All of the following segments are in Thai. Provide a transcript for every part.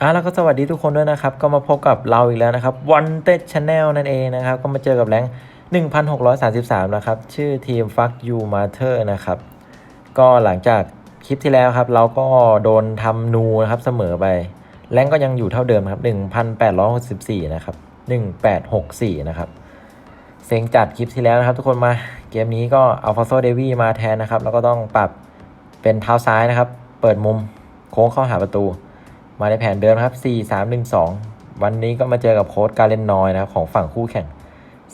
อะแล้วก็สวัสดีทุกคนด้วยนะครับ ก็มาพบกับเราอีกแล้วนะครับ One t e d Channel นั่นเองนะครับ ก็มาเจอกับแรง1633 นะครับ ชื่อทีม Fuck You Matter นะครับ ก็หลังจากคลิปที่แล้วครับ เราก็โดนทำนูนะครับเสมอไปแรงก็ยังอยู่เท่าเดิมครับ 1864 นะครับ 1864 นะครับเซ็งจัดคลิปที่แล้วนะครับ ทุกคนมาเกมนี้ก็เอาฟอ s โซเดวี่มาแทนนะครับ แล้วก็ต้องปรับเป็นเท้าซ้ายนะครับ เปิดมุมโค้งเข้าหาประตู มาในแผนเดิมนะครับ 4 3 1 2 วันนี้ก็มาเจอกับโค้ดการเล่นนอยนะครับของฝั่งคู่แข่ง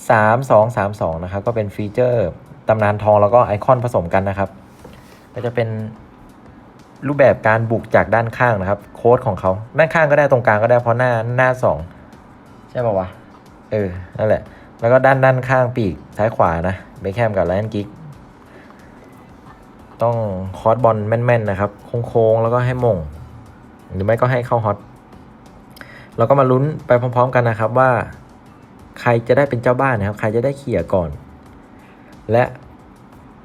3 2 3 2 นะครับ ก็เป็นฟีเจอร์ตำนานทองแล้วก็ไอคอนผสมกันนะครับ ก็จะเป็นรูปแบบการบุกจากด้านข้างนะครับ โค้ดของเขาด้านข้างก็ได้ตรงกลางก็ได้เพราะหน้าหน้า 2 ใช่ป่าวะ เออ นั่นแหละ แล้วก็ด้านด้านข้างปีกซ้ายขวานะเบคแฮมกับไลออนกิกต้องคอร์สบอลแม่นๆนะครับ โค้งๆ แล้วก็ให้มง หรือไม่ก็ให้เข้าฮอตเราก็มาลุ้นไปพร้อม ๆ กันนะครับว่า ใครจะได้เป็นเจ้าบ้านนะครับ ใครจะได้เขี่ยก่อน และ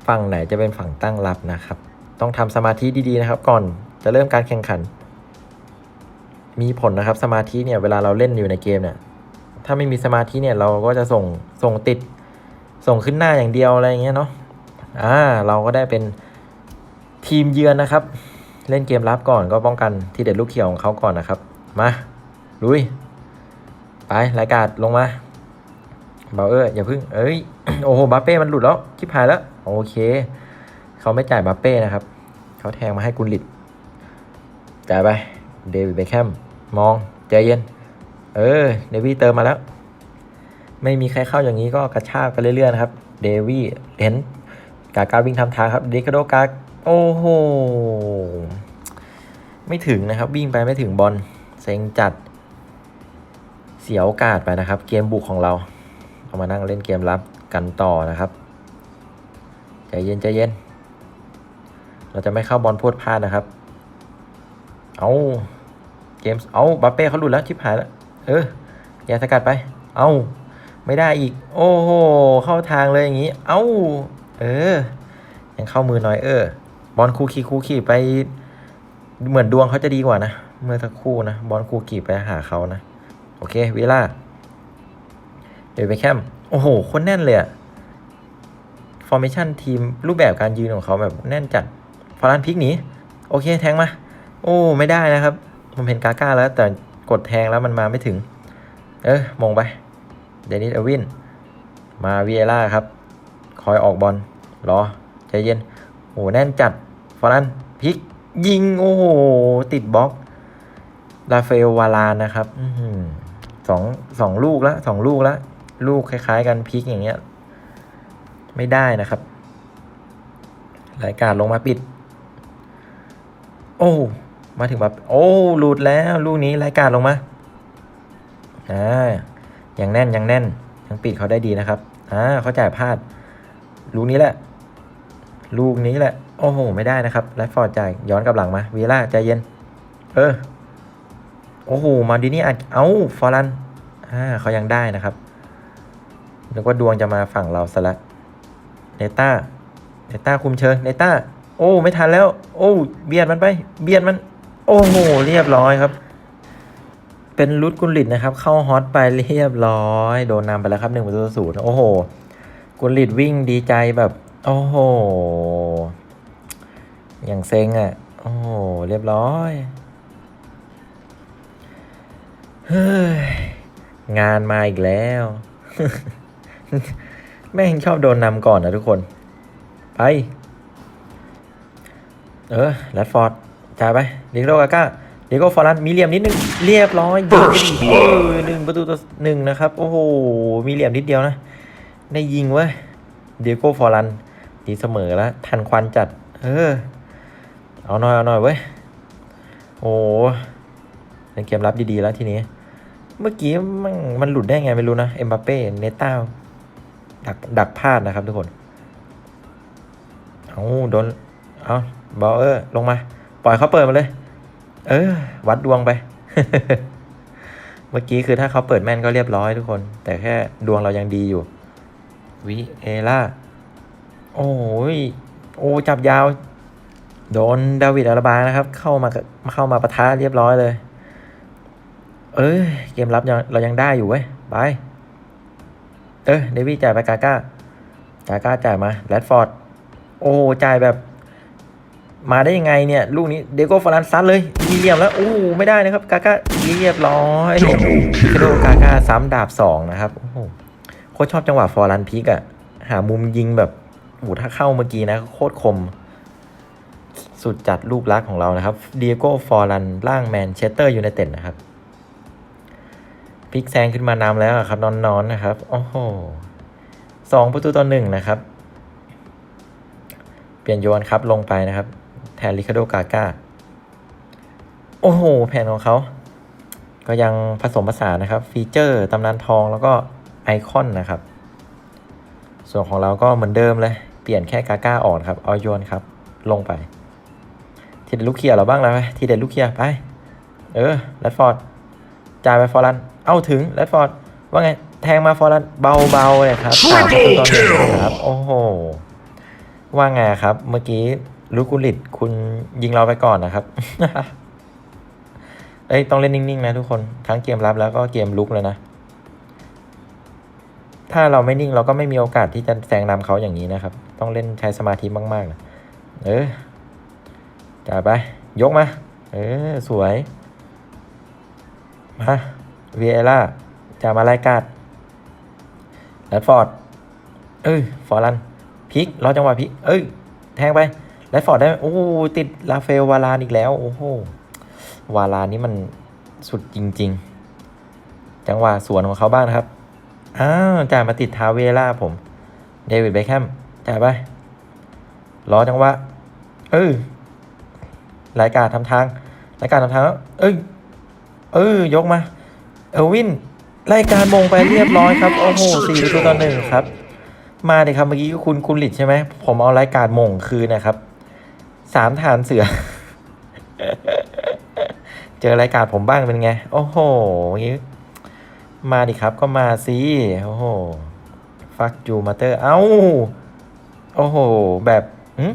ฝั่งไหนจะเป็นฝั่งตั้งรับนะครับ ต้องทำสมาธิดีๆนะครับ ก่อนจะเริ่มการแข่งขัน มีผลนะครับสมาธิเนี่ยเวลาเราเล่นอยู่ในเกมเนี่ยถ้าไม่มีสมาธิเนี่ยเราก็จะส่งส่งติด ส่งขึ้นหน้าอย่างเดียวอะไรอย่างเงี้ยเนาะอ่าเราก็ได้เป็นทีมเยือนนะครับ เล่นเกมรับก่อนก็ป้องกันที่เด็ดลูกเขียวของเขาก่อนนะครับ มาลุย ไปรายการลงมาเบาเอออย่าพึ่ง เอ้ย โอ้โหบาเป้มันหลุดแล้วชิบหายแล้ว โอเค เขาไม่จ่ายบาเป้นะครับ เขาแทงมาให้กุนลิดจ่ายไป เดวิดเบคแฮมมองใจเย็น เออ เดวี่เติมมาแล้ว ไม่มีใครเข้าอย่างนี้ก็กระชากไปเรื่อยๆนะครับ เดวี่เห็นกาการวิ่งทำทางครับดิคาโดกา โอ้โห ไม่ถึงนะครับ วิ่งไปไม่ถึงบอลเซ็งจัด เสียโอกาสไปนะครับ เกมบุกของเรา เอามานั่งเล่นเกมรับกันต่อนะครับ ใจเย็นใจเย็น เราจะไม่เข้าบอลพวดพลาดนะครับ เอาเกมส์เอาบัปเป้เขาหลุดแล้วชิบหายแล้วเอออย่าสกัดไป เอาไม่ได้อีก โอ้โห เข้าทางเลยอย่างนี้ เอาเออ ยังเข้ามือหน่อยเออ บอลคูคีคูคีไป เหมือนดวงเขาจะดีกว่านะ เมื่อสักครู่นะ บอลคูคีไปหาเขานะ โอเคเวลาเดี๋ยวไปแคมโอ้โห คนแน่นเลยอะฟอร์เมชันทีมรูปแบบการยืนของเขาแบบแน่นจัดฟารันพิกหนีโอเคแทงมา โอ้ ไม่ได้นะครับ ผมเห็นกาก้าแล้ว แต่กดแทงแล้วมันมาไม่ถึง เออมองไป เดนิสเอวิน มาวีเอล่าครับ คอยออกบอลรอ ใจเย็น โอ้แน่นจัด ฟอรันพลิกยิง โอ้โห ติดบล็อกลาเฟลวาลานนะครับอสองสองลูกล้วสองลูกล้วลูกคล้ายๆ กันพลิกอย่างเงี้ย ไม่ได้นะครับรายการลงมาปิด โอ้ มาถึงแบบโอ้ หลุดแล้ว ลูกนี้รายการลงมาอ่ายังแน่นยังแน่น ยังปิดเขาได้ดีนะครับอ่าเขาจ่ายพลาด ลูกนี้แหละ ลูกนี้แหละ โอ้โห ไม่ได้นะครับแรดฟอร์ดจ่ายย้อนกลับหลังมาวีล่าใจเย็น เออ โอ้โห มาดินี่อัดเอ้าฟอรันอ่าเขายังได้นะครับนึกว่าดวงจะมาฝั่งเราซะละเนต้าเนต้าคุมเชิญเนต้า โอ้ ไม่ทันแล้ว โอ้ เบียดมันไป เบียดมัน โอ้โห เรียบร้อยครับ เป็นรุดกุลิตนะครับ เข้าฮอตไปเรียบร้อย โดนนำไปแล้วครับหนึ่งประตูศูนย์โอ้โห กุลลิตวิ่งดีใจแบบ โอ้โห อย่างเซ็งอะ โอ้โห เรียบร้อย เฮ้ย งานมาอีกแล้ว แม่งชอบโดนนำก่อนนะทุกคน ไป เออแรดฟอร์ดจ่ายไปดิโกกาก้าดิโกฟอรันมีเหลี่ยมนิดนึง เรียบร้อยยิงไปดิเออหนึ่งประตูต่อหนึ่งนะครับ โอ้โห มีเหลี่ยมนิดเดียวนะ ได้ยิงเว้ยดิโกฟอรันดีเสมอแล้วทันควันจัด เออ เอาหน่อยเอาหน่อยเว้ย โอ้ในเกมรับดีๆแล้วทีนี้ เมื่อกี้มันมันหลุดได้ไงไม่รู้นะ เอ็มบัปเป้เนต้าดักดักพลาดนะครับทุกคน เอาโดน เอาบอลเออลงมา ปล่อยเขาเปิดมาเลย เออ วัดดวงไป เมื่อกี้คือถ้าเขาเปิดแม่นก็เรียบร้อยทุกคน แต่แค่ดวงเรายังดีอยู่ วิเอล่า โอ้ย โอ้จับยาว โดนดาวิดอาราบานะครับ เข้ามาเข้ามาปะทะเรียบร้อยเลย เอ้ยเกมรับยังเรายังได้อยู่เว้ยไป เออเดวี่จ่ายไปกาก้ากาก้าจ่ายมาแรดฟอร์ดโอ้จ่ายแบบ มาได้ยังไงเนี่ย ลูกนี้เดโก้ฟอรันซัดเลยมีเหลี่ยมแล้วโอ้ไม่ได้นะครับกาก้าเรียบร้อยกระโดกาก้าซ้ำดาบสองนะครับโอ้โหโคตรชอบจังหวะฟอรันพิกอะหามุมยิงแบบโอ้ถ้าเข้าเมื่อกี้นะโคตรคม สุดจัดลูกรักษ์ของเรานะครับเดียโก้ฟอรันล่างแมนเชสเตอร์ยูไนเต็ดนะครับพลิกแซงขึ้นมานำแล้วครับ นอนๆนนะครับ โอ้โหสองประตูต่อหนึ่งนะครับ เปลี่ยนโยนครับลงไปนะครับ แทนริคาโดกาก้า โอ้โห แผนของเขา ก็ยังผสมผสานนะครับ ฟีเจอร์ตำนานทองแล้วก็ไอคอนนะครับ ส่วนของเราก็เหมือนเดิมเลย เปลี่ยนแค่กาก้าออกครับ เอาโยนครับ ลงไป ทีเด็ดลูกเคียร์เราบ้างแล้วไหมทีเด็ดลูกเคียร์ไป เออแรดฟอร์ดจ่ายไปฟอร์ลัน เอ้าถึงแรดฟอร์ดว่าไงแทงมาฟอร์ลันเบาๆเลยครับสามประตูต่อหนึ่งนะครับโอ้โหว่าไงครับ เมื่อกี้ลูกุลิตคุณยิงเราไปก่อนนะครับเอ้ยต้องเล่นนิ่งๆนะทุกคนทั้งเกมรับแล้วก็เกมลุกเลยนะ ถ้าเราไม่นิ่งเราก็ไม่มีโอกาสที่จะแซงนำเขาอย่างนี้นะครับ ต้องเล่นใช้สมาธิมากๆนะเออ จ่ายไป ยกมา เออ สวย มาเวียร่าจ่ายมาไล่กาดแรดฟอร์ด เออฟอร์ลันพิกรอจังหวะพิก เอ้ย แทงไปแรดฟอร์ดได้ไหมโอ้ติดลาเฟลวาลานอีกแล้ว โอ้โห วาลานนี่มันสุดจริง ๆ จังหวะสวนของเขาบ้างนะครับ อ้าว จ่ายมาติดทาเวล่าผม เดวิดเบคแฮมจ่ายไป รอจังหวะ เออ รายการทำทางรายการทำทางแล้วเอ้ยเออยกมา เอลวินรายการมงไปเรียบร้อยครับโอ้โหสี่ประตูต่อหนึ่งครับ มาเลยครับเมื่อกี้คุณคุณหลิดใช่ไหมผมเอารายการมงคืนนะครับสามฐานเสือ เจอรายการผมบ้างเป็นไง โอ้โหนี้มาดิครับก็มาสิโอ้โหฟักจูมาเตอร์เอ้า โอ้โห แบบหึ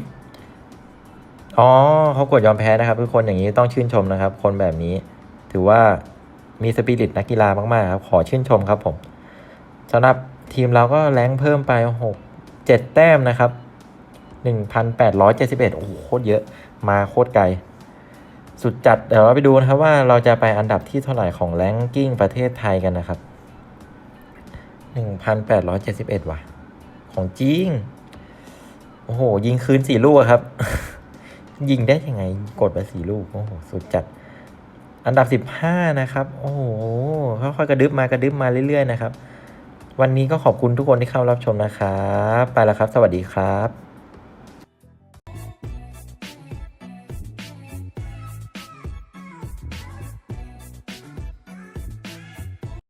อ๋อเขากดยอมแพ้นะครับทุกคนอย่างนี้ต้องชื่นชมนะครับ คนแบบนี้ ถือว่ามีสปิริตนักกีฬามากๆครับขอชื่นชมครับผมสำหรับทีมเราก็แรงเพิ่มไปหกเจ็ดแต้มนะครับหนึ่งพันแปดร้อยเจ็ดสิบเอ็ดโอ้โหโคตรเยอะมาโคตรไกล สุดจัดเดี๋ยวเราไปดูนะครับว่าเราจะไปอันดับที่เท่าไหร่ของแรงกิ้งประเทศไทยกันนะครับหนึ่งพันแปดร้อยเจ็ดสิบเอ็ดว่ะ ของจริง โอ้โห ยิงคืนสี่ลูกครับ ยิงได้ยังไงกดไปสี่ลูก โอ้โห สุดจัด อันดับสิบห้านะครับ โอ้โหค่อยๆกระดึบมากระดึบมาเรื่อยๆนะครับ วันนี้ก็ขอบคุณทุกคนที่เข้ารับชมนะครับ ไปแล้วครับ สวัสดีครับ